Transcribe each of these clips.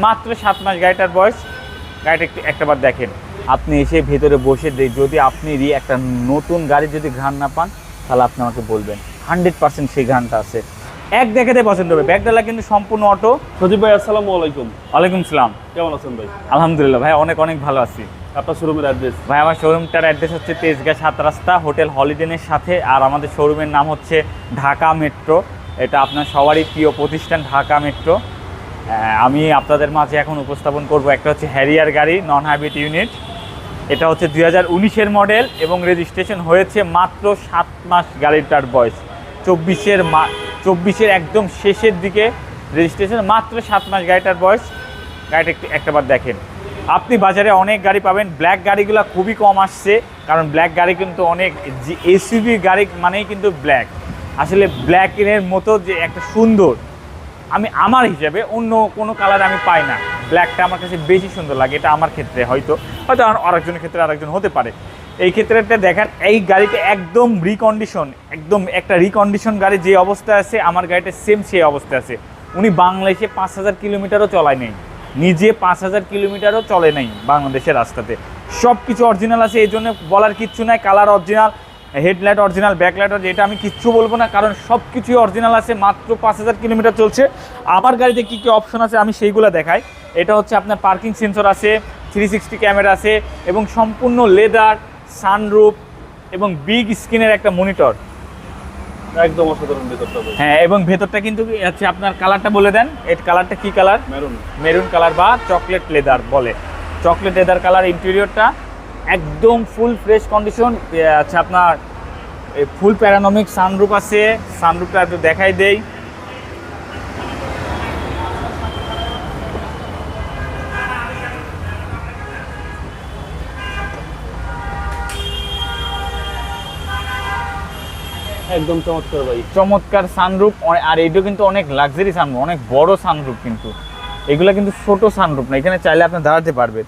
মাত্র সাত মাস গাড়িটার বয়স। গাড়িটা একটু একটাবার দেখেন। আপনি এসে ভেতরে বসে যদি আপনি রি- একটা নতুন গাড়ি যদি ঘ্রাণ না পান তাহলে আপনি আমাকে বলবেন। হান্ড্রেড পার্সেন্ট সেই ঘ্রাণটা আছে। এক দেখাতে পছন্দ হবে। ব্যাগডালা কিন্তু সম্পূর্ণ অটো। সজীব ভাই আসসালামু আলাইকুম। ওয়ালাইকুম সালাম। কেমন আছেন ভাই? আলহামদুলিল্লাহ ভাই অনেক অনেক ভালো আছি। আপনার শোরুমের অ্যাড্রেস ভাই আমার শোরুমটার অ্যাড্রেস হচ্ছে তেজগাঁ সাত রাস্তা হোটেল হলিডেনের সাথে। আর আমাদের শোরুমের নাম হচ্ছে ঢাকা মেট্রো। এটা আপনার সবারই প্রিয় প্রতিষ্ঠান ঢাকা মেট্রো। আমি আপনাদের মাঝে এখন উপস্থাপন করব একটা হচ্ছে হ্যারিয়ার গাড়ি নন হাইব্রিড ইউনিট এটা হচ্ছে দুই হাজার উনিশের মডেল এবং রেজিস্ট্রেশন হয়েছে মাত্র সাত মাস গাড়িটার বয়স। চব্বিশের মা, চব্বিশের একদম শেষের দিকে রেজিস্ট্রেশন মাত্র সাত মাস গাড়িটার বয়স। গাড়িটা একটু একটাবার দেখেন। আপনি বাজারে অনেক গাড়ি পাবেন ব্ল্যাক গাড়িগুলো খুবই কম আসছে, কারণ ব্ল্যাক গাড়ি কিন্তু অনেক এসইউভি গাড়ি মানেই কিন্তু ব্ল্যাক আসলে ব্ল্যাকের মতো যে একটা সুন্দর আমি আমার হিসাবে অন্য কোনো কালার আমি পাই না। ব্ল্যাকটা আমার কাছে বেশি সুন্দর লাগে, এটা আমার ক্ষেত্রে হয়তো হয়তো আর আরেকজনের ক্ষেত্রে আরেকজন হতে পারে। এই ক্ষেত্রে একটা দেখার, এই গাড়িটা একদম রিকন্ডিশন একদম একটা রিকন্ডিশন গাড়ি যে অবস্থায় আছে, আমার গাড়িটা সেম সেই অবস্থায় আছে। উনি বাংলাদেশে পাঁচ হাজার কিলোমিটারও চলায় নেই। নিজে পাঁচ হাজার কিলোমিটারও চলে নাই বাংলাদেশের রাস্তাতে। সব কিছু অরিজিনাল আছে এই জন্য বলার কিচ্ছু নাই colour original headlight original backlight original এটা আমি কিচ্ছু বলব না কারণ সব কিছুই অরিজিনাল আছে মাত্র পাঁচ হাজার কিলোমিটার চলছে। আমার গাড়িতে কী কী অপশন আছে আমি সেইগুলো দেখাই। এটা হচ্ছে আপনার পার্কিং সেন্সর আছে থ্রি সিক্সটি ক্যামেরা আছে এবং সম্পূর্ণ লেদার সানরুফ এবং বিগ স্ক্রিনের একটা মনিটর একদম অসাধারণ ভেতরটা হ্যাঁ এবং ভেতরটা কিন্তু হচ্ছে আপনার কালারটা বলে দেন। এর কালারটা কি কালার মেরুন মেরুন কালার বা চকলেট লেদার বলে। চকলেট লেদার কালার ইন্টেরিয়রটা একদম ফুল ফ্রেশ কন্ডিশন আচ্ছা আপনার ফুল প্যারানমিক সানরুপ আছে। সানরুপটা একটু দেখাই দেই। একদম চমৎকার ভাই। চমৎকার সানরুপ আর এইটা কিন্তু অনেক লাক্সারি সানরুপ অনেক বড় সানরুপ কিন্তু। এগুলো কিন্তু ছোট সানরুপ না এখানে চাইলে আপনি দাঁড়াতে পারবেন।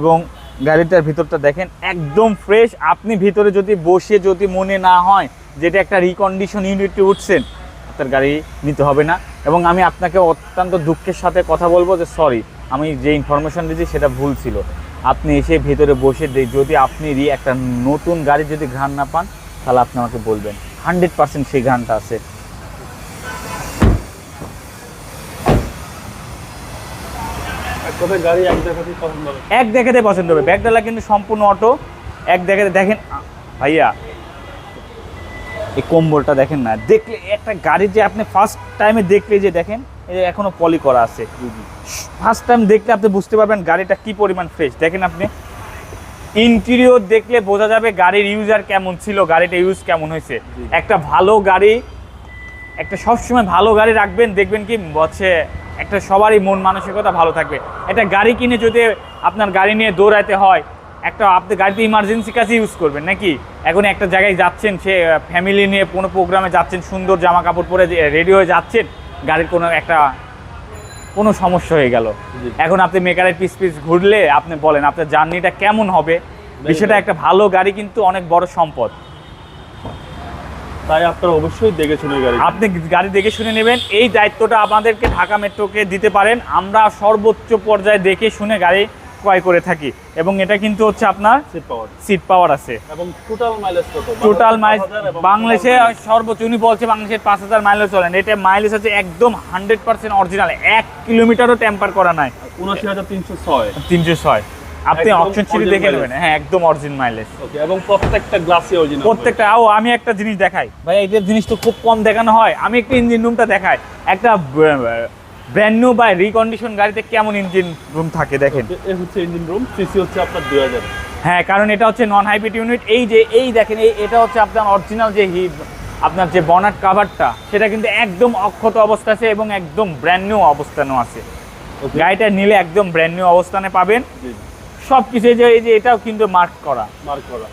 এবং গাড়িটার ভিতরটা দেখেন, একদম ফ্রেশ আপনি ভিতরে যদি বসে যদি মনে না হয় যেটা একটা রিকন্ডিশন ইউনিটে উঠছেন, আপনার গাড়ি নিতে হবে না। এবং আমি আপনাকে অত্যন্ত দুঃখের সাথে কথা বলব যে সরি আমি যে ইনফরমেশন দিয়েছি সেটা ভুল ছিল। আপনি এসে ভিতরে বসে যদি আপনি একটা নতুন গাড়ি যদি ঘ্রাণ না পান, তাহলে আপনি আমাকে বলবেন। হান্ড্রেড পার্সেন্ট সেই ঘ্রাণটা আছে। কথায় গাড়ি এক দেখাতেই পছন্দ হবে। এক দেখাতে পছন্দ হবে। ব্যাগডালা কিন্তু সম্পূর্ণ অটো। এক দেখাতে দেখেন ভাইয়া এই কম্বলটা দেখেন না। দেখলে একটা গাড়ি যে আপনি ফার্স্ট টাইমে দেখলে যে দেখেন এখনও পলি করা আছে। ফার্স্ট টাইম দেখলে আপনি বুঝতে পারবেন গাড়িটা কি পরিমাণ ফ্রেশ দেখেন আপনি ইন্টেরিয়র দেখলে বোঝা যাবে গাড়ির ইউজার কেমন ছিল গাড়িটা ইউজ কেমন হয়েছে। একটা ভালো গাড়ি একটা সবসময় ভালো গাড়ি রাখবেন দেখবেন কি হচ্ছে একটা সবারই মন মানসিকতা ভালো থাকবে। একটা গাড়ি কিনে যদি আপনার গাড়ি নিয়ে দৌড়াইতে হয় একটা আপনি গাড়িতে ইমার্জেন্সি কাছে ইউজ করবেন নাকি? এখন একটা জায়গায় যাচ্ছেন সে ফ্যামিলি নিয়ে কোনো প্রোগ্রামে যাচ্ছেন সুন্দর জামা কাপড় পরে রেডি হয়ে যাচ্ছেন গাড়ির কোনো একটা কোনো সমস্যা হয়ে গেল। এখন আপনি মেকারের পিস পিস ঘুরলে আপনি বলেন আপনার জার্নিটা কেমন হবে? বিষয়টা একটা ভালো গাড়ি কিন্তু অনেক বড় সম্পদ। তাই আপনারা অবশ্যই দেখে শুনে গাড়ি আপনি গাড়ি দেখে শুনে নেবেন। এই দায়িত্বটা আমাদেরকে ঢাকা মেট্রোকে দিতে পারেন। আমরা সর্বোচ্চ পর্যায়ে দেখে শুনে গাড়ি ক্রয় করে থাকি। এবং এটা কিন্তু হচ্ছে আপনার সিট পাওয়ার সিট পাওয়ার আছে। এবং টোটাল মাইলেজ কত? টোটাল মাইল 5,000 এবং বাংলাদেশে সর্বোচ্চ উনি বলছে বাংলাদেশের পাঁচ হাজার মাইলেজ চলেন এটা মাইলেজ হচ্ছে একদম হান্ড্রেড পার্সেন্ট অরিজিনাল এক কিলোমিটারও টেম্পার করা নাই। উনআশি হাজার তিনশো ছয়। তিনশো ছয়। আপনি অপশন সিটি দেখে নেবেন। হ্যাঁ একদম অরিজিন মাইলেজ ওকে এবং প্রত্যেকটা গ্লাসই অরিজিনাল প্রত্যেকটা ও আমি একটা জিনিস দেখাই। ভাই এইটার জিনিস তো খুব কম দেখানো হয়। আমি একটা ইঞ্জিন রুমটা দেখাই। একটা ব্র্যান্ড নিউ বা রিকন্ডিশন গাড়িতে কেমন ইঞ্জিন রুম থাকে দেখেন। এ হচ্ছে ইঞ্জিন রুম সিসি হচ্ছে আপনার দুই হাজার। হ্যাঁ কারণ এটা হচ্ছে নন হাইব্রিড ইউনিট এই যে এই দেখেন এই এটা হচ্ছে আপনার অরিজিনাল যে আপনার যে বনাট কাভারটা সেটা কিন্তু একদম অক্ষত অবস্থা আছে এবং একদম ব্র্যান্ড নিউ অবস্থানও আছে। গাড়িটা নিলে একদম ব্র্যান্ড নিউ অবস্থানে পাবেন। সব কিছু এই যে এই যে এটাও কিন্তু মার্ক করা মার্ক করা।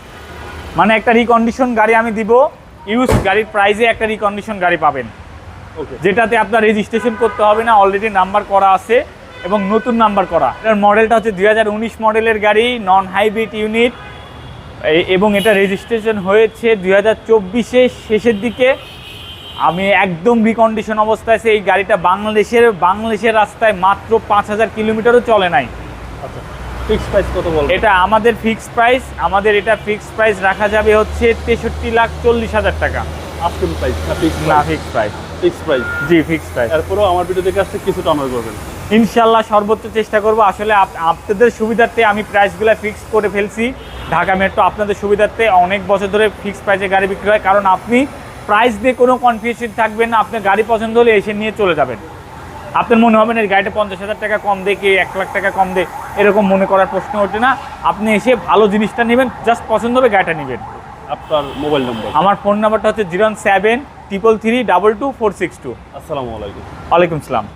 মানে একটা রিকন্ডিশন গাড়ি আমি দিব ইউজ গাড়ির প্রাইজে একটা রিকন্ডিশন গাড়ি পাবেন। ওকে যেটাতে আপনার রেজিস্ট্রেশন করতে হবে না অলরেডি নাম্বার করা আছে এবং নতুন নাম্বার করা। এটার মডেলটা হচ্ছে দু হাজার উনিশ মডেলের গাড়ি নন হাইব্রিড ইউনিট এবং এটা রেজিস্ট্রেশন হয়েছে দুই হাজার শেষের দিকে। আমি একদম রিকন্ডিশন অবস্থায় এই গাড়িটা বাংলাদেশের বাংলাদেশের রাস্তায় মাত্র পাঁচ হাজার কিলোমিটারও চলে নাই। আচ্ছা। ফিক্স প্রাইস কত বলবেন এটা আমাদের ফিক্সড প্রাইস আমাদের এটা ফিক্সড প্রাইস রাখা যাবে হচ্ছে তেষট্টি লাখ চল্লিশ হাজার টাকা। আস্কিং প্রাইস না ফিক্স না ফিক্সড প্রাইস ফিক্স প্রাইস জি ফিক্সড প্রাইস এরপরেও আমার ভিডিও দেখে আসতে কিছুটা আমার করবেন। ইনশাল্লাহ সর্বোচ্চ চেষ্টা করব। আসলে আপ- আপনাদের সুবিধার্থে আমি প্রাইসগুলো ফিক্স করে ফেলছি। ঢাকা মেট্রো আপনাদের সুবিধার্থে অনেক বছর ধরে ফিক্স প্রাইসে গাড়ি বিক্রি হয়। কারণ আপনি প্রাইস দিয়ে কোনো কনফিউশন থাকবেন না। আপনার গাড়ি পছন্দ হলে এসে নিয়ে চলে যাবেন। আপনার মনে হবে না এই গাড়িটা পঞ্চাশ হাজার টাকা কম দেয় কে এক লাখ টাকা কম দেয় এরকম মনে করার প্রশ্ন ওঠে না। আপনি এসে ভালো জিনিসটা নেবেন জাস্ট পছন্দ হবে গাড়িটা নেবেন। আপনার মোবাইল নম্বর আমার ফোন নাম্বারটা হচ্ছে zero seven triple three double two four six two আসসালামু আলাইকুম। ওয়ালাইকুম সালাম।